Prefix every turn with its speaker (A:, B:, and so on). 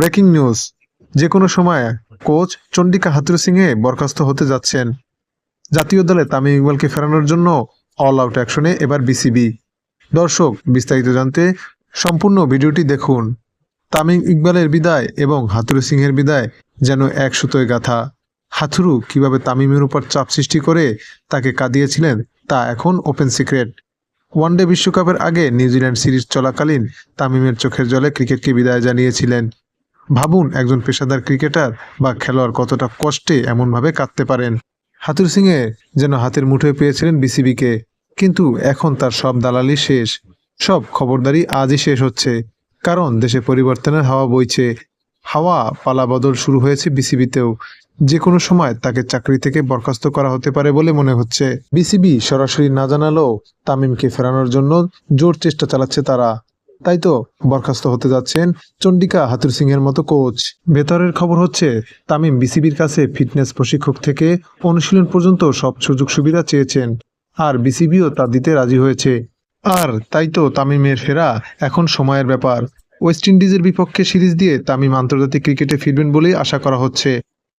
A: Breaking news. যে কোনো সময় কোচ চন্ডিকা হাতুরু সিংহে বরখাস্ত হতে যাচ্ছেন। জাতীয় দলে তামিম ইকবালকে ফেরানোর জন্য অল আউট অ্যাকশনে এবার বিসিবি। দর্শক, বিস্তারিত জানতে সম্পূর্ণ ভিডিওটি দেখুন। তামিম ইকবালের বিদায় এবং হাতুরু সিংহের বিদায় যেন এক সুতোয় গাথা। হাথুরু কীভাবে তামিমের উপর চাপ সৃষ্টি করে তাকে কাঁদিয়েছিলেন তা এখন ওপেন সিক্রেট। ওয়ানডে বিশ্বকাপের আগে নিউজিল্যান্ড সিরিজ চলাকালীন তামিমের চোখের জলে ক্রিকেটকে বিদায় জানিয়েছিলেন। ভাবুন, একজন পেশাদার ক্রিকেটার বা খেলোয়াড় কতটা কষ্টে এমনভাবে কাঁদতে পারেন। হাতুর সিংয়ে যেন হাতের মুঠোয় পেয়েছিলেন বিসিবিকে, কিন্তু এখন তার সব দালালি শেষ। সব খবরদারি আজই শেষ হচ্ছে, কারণ দেশে পরিবর্তনের হাওয়া বইছে। হাওয়া পালাবদল শুরু হয়েছে বিসিবিতেও। যে কোনো সময় তাকে চাকরি থেকে বরখাস্ত করা হতে পারে বলে মনে হচ্ছে। বিসিবি সরাসরি না জানালেও তামিমকে ফেরানোর জন্য জোর চেষ্টা চালাচ্ছে তারা। তাই তো বরখাস্ত হতে যাচ্ছেন চন্ডিকা হাতুর সিং এর মতো কোচ। ভেতরের খবর হচ্ছে, তামিম বিসিবির কাছে ফিটনেস প্রশিক্ষক থেকে অনুশীলন পর্যন্ত সব সুযোগ সুবিধা চেয়েছেন, আর বিসিবিও তা দিতে রাজি হয়েছে। আর তাই তো তামিমের ফেরা এখন সময়ের ব্যাপার। ওয়েস্ট ইন্ডিজের বিপক্ষে সিরিজ দিয়ে তামিম আন্তর্জাতিক ক্রিকেটে ফিরবেন বলেই আশা করা হচ্ছে।